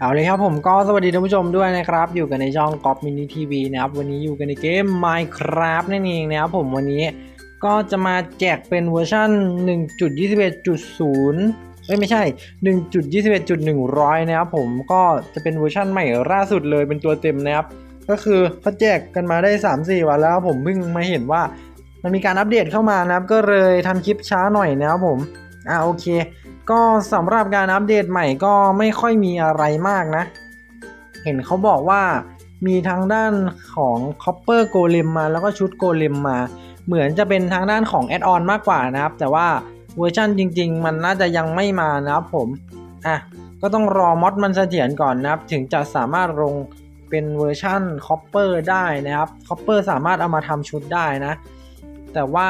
เอาเลยครับผมก็สวัสดีท่านผู้ชมด้วยนะครับ อยู่กันในช่องก๊อปมินิทีวีนะครับ วันนี้อยู่กันในเกม Minecraft นั่นเองนะครับผมวันนี้ก็จะมาแจกเป็นเวอร์ชัน1.21.0เอ้ยไม่ใช่ 1.21.100 นะครับผมก็จะเป็นเวอร์ชันใหม่ล่าสุดเลยเป็นตัวเต็มนะครับ ก็คือเขาแจกกันมาได้ 3-4 วันแล้วผมเพิ่งมาเห็นว่า มันมีการอัปเดตเข้ามานะครับ ก็เลยทำคลิปช้าหน่อยนะครับผมอ่าโอเค ก็สำหรับการอัปเดตใหม่ก็ไม่ค่อยมีอะไรมากนะ เห็นเขาบอกว่ามีทางด้านของ Copper Golem มาแล้วก็ชุด Golem มา เหมือนจะเป็นทางด้านของแอดออนมากกว่านะครับ แต่ว่าเวอร์ชันจริง ๆ มันน่าจะยังไม่มานะครับผม อะ ก็ต้องรอมอดมันเสถียรก่อนนะครับ ถึงจะสามารถลงเป็นเวอร์ชั่น Copper ได้นะครับ Copper สามารถเอามาทำชุดได้นะ แต่ว่า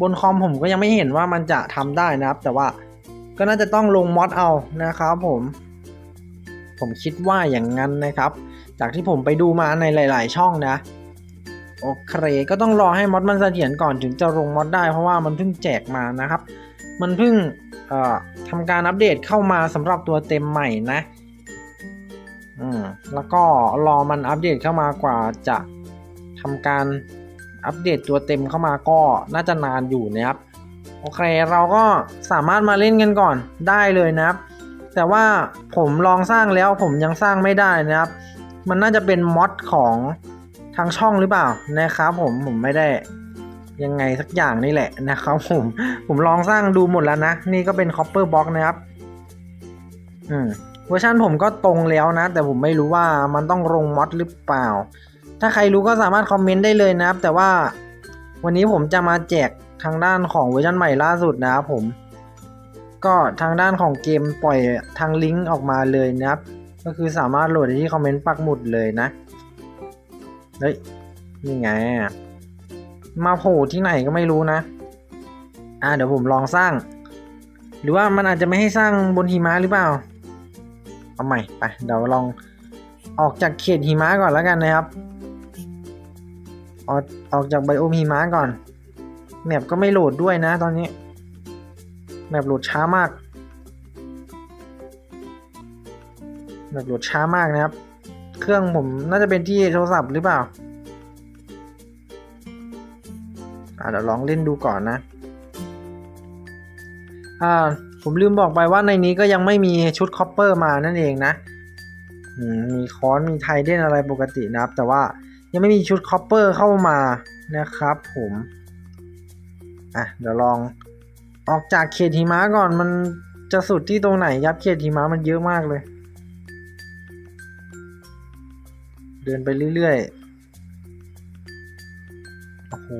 บนคอมผมก็ยังไม่เห็นว่ามันจะทำได้นะครับ แต่ว่า ก็น่าจะต้องลงมอดเอานะครับผม ผมคิดว่าอย่างนั้นนะครับ จากที่ผมไปดูมาในหลาย ๆ ช่องนะโอเคก็ต้องรอให้มอดมันเสถียรก่อนถึงจะลงมอดได้เพราะว่ามันเพิ่งแจกมานะครับ มันเพิ่งทำการอัปเดตเข้ามาสำหรับตัวเต็มใหม่นะอืมแล้วก็รอมันอัปเดตเข้ามากว่าจะทำการอัปเดตตัวเต็มเข้ามาก็น่าจะนานอยู่นะครับ โอเค เราก็สามารถมาเล่นกันก่อนได้เลยนะครับ แต่ว่าผมลองสร้างแล้วผมยังสร้างไม่ได้นะครับ มันน่าจะเป็นมอดของทางช่องหรือเปล่านะครับ ผมผมไม่ได้ยังไงสักอย่างนี่แหละนะครับผมผมลองสร้างดูหมดแล้วนะ นี่ก็เป็น copper box นะครับ อืมเวอร์ชันผมก็ตรงแล้วนะ แต่ผมไม่รู้ว่ามันต้องลงมอดหรือเปล่า ถ้าใครรู้ก็สามารถคอมเมนต์ได้เลยนะครับ แต่ว่าวันนี้ผมจะมาแจก ทางด้านของเวอร์ชันใหม่ล่าสุดนะครับผม ก็ทางด้านของเกมปล่อยทางลิงก์ออกมาเลยนะครับ ก็คือสามารถโหลดที่คอมเมนต์ปักหมุดเลยนะ เฮ้ยนี่ไง มาโผล่ที่ไหนก็ไม่รู้นะ อ่าเดี๋ยวผมลองสร้าง หรือว่ามันอาจจะไม่ให้สร้างบนหิมะหรือเปล่า เอาใหม่ไปเดี๋ยวลองออกจากเขตหิมะก่อนแล้วกันนะครับ ออกออกจากไบโอมหิมะก่อน แมปก็ไม่โหลดด้วยนะตอนนี้ แมปโหลดช้ามาก แมปโหลดช้ามากนะครับ เครื่องผมน่าจะเป็นที่โทรศัพท์หรือเปล่าเดี๋ยวลองเล่นดูก่อนนะอ่าผมลืมบอกไปว่าในนี้ก็ยังไม่มีชุดคอปเปอร์มานั่นเองนะมมีค้อนมีไทเดนอะไรปกตินะครับ แต่ว่ายังไม่มีชุดคอปเปอร์เข้ามานะครับผม อะเดี๋ยวลองออกจากเขตหิมะก่อนมันจะสุดที่ตรงไหนยับเขตหิมะมันเยอะมากเลย เดินไปเรื่อยๆ โอ้โห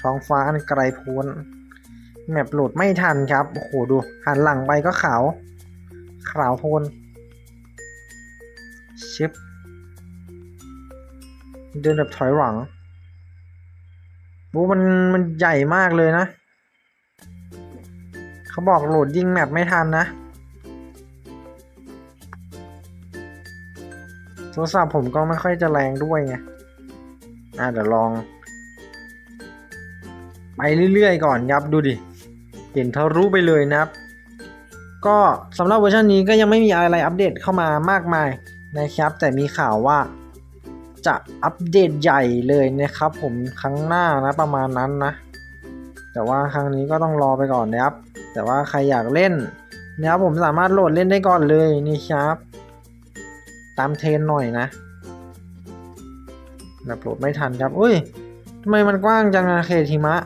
ท้องฟ้าอันไกลโพ้น แมปโหลดไม่ทันครับ โอ้โห ดูหันหลังไปก็ขาว ขาวโพนชิป เดินแบบถอยหลัง โอ้มันมันใหญ่มากเลยนะ เขาบอกโหลดยิงแมปไม่ทันนะ โทรศัพท์ผมก็ไม่ค่อยจะแรงด้วยไง อะเดี๋ยวลอง ไปเรื่อยๆก่อนครับดูดิ เห็นทะลุไปเลยนะครับ ก็สำหรับเวอร์ชันนี้ก็ยังไม่มีอะไรอัปเดตเข้ามามากมายนะครับ แต่มีข่าวว่า จะอัปเดตใหญ่เลยนะครับ ผมครั้งหน้านะประมาณนั้นนะ แต่ว่าครั้งนี้ก็ต้องรอไปก่อนนะครับ แต่ว่าใครอยากเล่นนะครับผมสามารถโหลดเล่นได้ก่อนเลยนี่ครับ ตามเทรนหน่อยนะแบบโหลดไม่ทันครับอุ้ยทำไมมันกว้างจังอะเขตหิมะ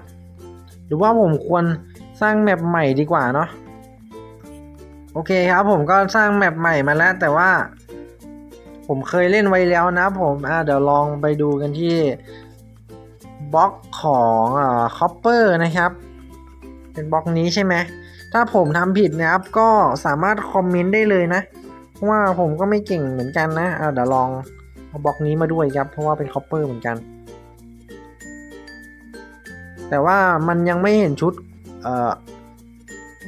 หรือว่าผมควรสร้างแมปใหม่ดีกว่าเนาะโอเคครับผมก็สร้างแมปใหม่มาแล้วแต่ว่า ผมเคยเล่นไว้แล้วนะผมอ่าเดี๋ยวลองไปดูกันที่บล็อกของอ่าคอปเปอร์นะครับ เป็นบล็อกนี้ใช่ไหมถ้าผมทำผิดนะครับก็สามารถคอมเมนต์ได้เลยนะ เพราะว่าผมก็ไม่เก่งเหมือนกันนะอ่าเดี๋ยวลองเอาบล็อกนี้มาด้วยครับ เพราะว่าเป็นคอปเปอร์เหมือนกัน แต่ว่ามันยังไม่เห็นชุดเอ่อ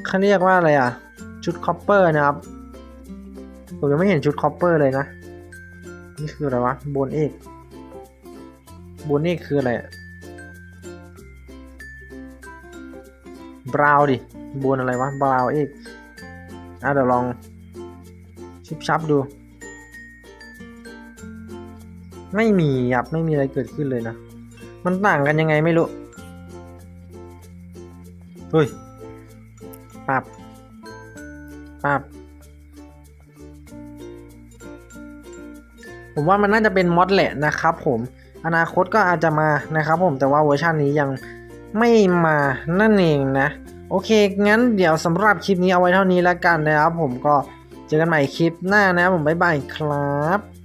เขาเรียกว่าอะไรอะ ชุดคอปเปอร์นะครับ ผมยังไม่เห็นชุดคอปเปอร์เลยนะ นี่คืออะไรวะโบนเอกโบนเอกคืออะไรบราวดิบนอะไรวะบราวเอกอะเดี๋ยวลองชิบชับดู ไม่มีครับไม่มีอะไรเกิดขึ้นเลยนะ มันต่างกันยังไงไม่รู้เฮ้ยปับปับ ผมว่ามันน่าจะเป็นมอดแหละนะครับผมอนาคตก็อาจจะมานะครับผมแต่ว่าเวอร์ชันนี้ยังไม่มานั่นเองนะ โอเค งั้นเดี๋ยวสำหรับคลิปนี้เอาไว้เท่านี้แล้วกันนะครับผมก็เจอกันใหม่คลิปหน้านะครับผมบ๊ายบายครับ